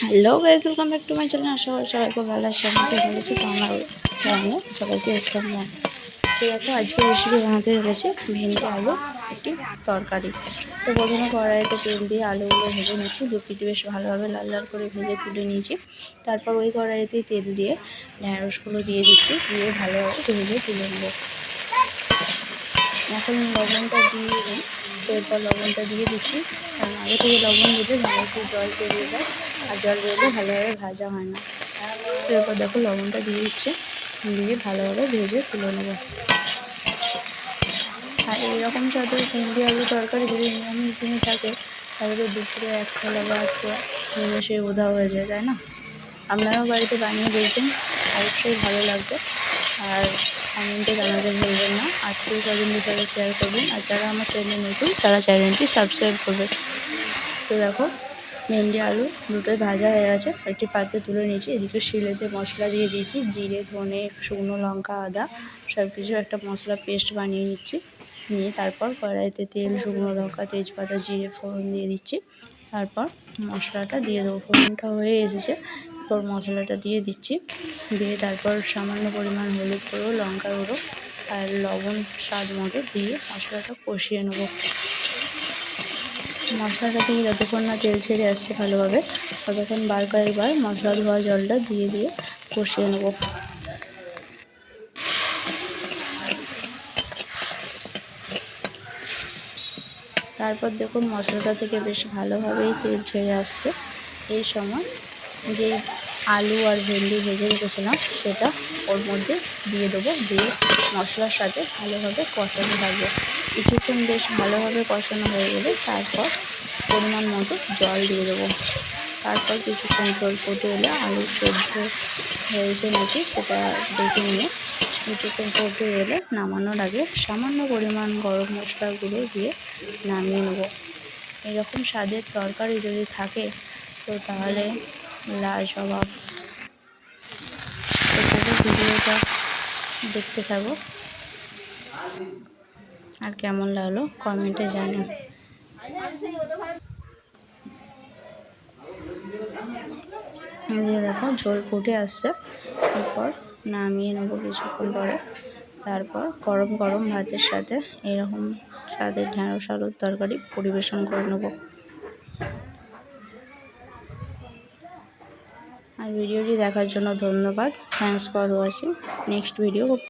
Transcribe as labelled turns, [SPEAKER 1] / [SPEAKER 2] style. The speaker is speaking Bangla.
[SPEAKER 1] Hello guys welcome back to my channel. আশা করি সবাই খুব ভালো আছে আমাকে ভালো আছে, তো আমার জানি সবাইকে ওয়েলকাম। দেখো, আজকে রেসিপি বানাতে চলেছে, ভেন্ডি আলু, একটি তরকারি। তো প্রথমে কড়াইতে তেল দিয়ে আলুগুলো ভেজে নিয়েছি দু পিটি বেশ ভালোভাবে লাল লাল করে ভেজে তুলে নিয়েছি। তারপর ওই কড়াইতেই তেল দিয়ে ঢ্যাঁড়সগুলো দিয়ে দিচ্ছি, দিয়ে ভালোভাবে ভেজে তুলে নেব। এখন লবণটা দিয়ে এরপর লবণটা দিয়ে দিচ্ছি। আগে থেকে লবণ দিলে ঢ্যাঁড়সের জল বেরিয়ে যায়। আর জল বেরোলে ভালোভাবে ভাজা হয় না। এরপর দেখো লবণটা দিয়ে দিচ্ছে। দিয়ে ভালোভাবে ভেজে তুলে নেব। আর এইরকম যাদের ভেন্ডি আলু তরকারি যদি নিরামিষ দিনে থাকে, তাহলে তো দুপুরে এক থালা বা একটা নিমেষে উধাও হয়ে যায়, তাই না? আপনারাও বাড়িতে বানিয়ে দেখবেন, অবশ্যই ভালো লাগবে। আর কমেন্টে জানাতে ভুলবেন না। আত্মীয় স্বজনদের সাথে শেয়ার করবেন। আর যারা আমার চ্যানেল নতুন, তারা চ্যানেলটি সাবস্ক্রাইব করবেন। তো দেখো ভেন্ডি, আলু দুটোই ভাজা হয়ে গেছে। একটি পাত্রে তুলে নিয়েছি। এদিকে শিলেতে মশলা দিয়ে দিয়েছি। জিরে, ধনে, শুকনো লঙ্কা, আদা সব কিছু একটা মশলা পেস্ট বানিয়ে নিচ্ছি। নিয়ে তারপর কড়াইতে তেল, শুকনো লঙ্কা, তেজপাতা, জিরে, ফোড়ন দিয়ে দিচ্ছি। তারপর মশলাটা দিয়ে দেবো। ফোড়নটা হয়ে এসেছে। তারপর মশলাটা দিয়ে দিচ্ছি। দিয়ে তারপর সামান্য পরিমাণ হলুদ গুঁড়ো, লঙ্কা গুঁড়ো আর লবণ স্বাদ মতো দিয়ে মশলাটা কষিয়ে নেব। মশলাটা দিয়ে যতক্ষণ না তেল ছেড়ে আসছে ভালোভাবে, ততক্ষণ বার কয়েকবার মশলা ধোয়া জলটা দিয়ে দিয়ে কষিয়ে নেব। তারপর দেখুন মশলাটা থেকে বেশ ভালোভাবেই তেল ছেড়ে আসছে। এই সময় যে আলু আর ভেন্ডি ভেজে রেখেছিলাম, সেটা ওর মধ্যে দিয়ে দেবো। দিয়ে মশলার সাথে ভালোভাবে কষানো থাকবে কিছুক্ষণ বেশ ভালোভাবে কষানো হয়ে গেলে তারপর পরিমাণ মতো জল দিয়ে দেবো। তারপর কিছুক্ষণ জল ফুটে এলে আলু সেদ্ধ হয়েছে নাকি সেটা দেখে নিয়ে কিছুক্ষণ ফুটে এলে নামানোর আগে সামান্য পরিমাণ গরম মশলা গুঁড়ো দিয়ে নামিয়ে নেব। এরকম স্বাদের তরকারি যদি থাকে, তো তাহলে লাজবাব এভাবে ভিডিওটা দেখতে থাকো। আর কেমন লাগল কমেন্টে জানান দিয়ে দেখো, ঝোল ফুটে আসছে। তারপর নামিয়ে নেব কিছুক্ষণ পরে। তারপর গরম গরম ভাতের সাথে এরকম স্বাদের ঢ্যাঁড়স আলুর তরকারি পরিবেশন করে নেব। আর ভিডিওটি দেখার জন্য ধন্যবাদ। Thanks for watching next video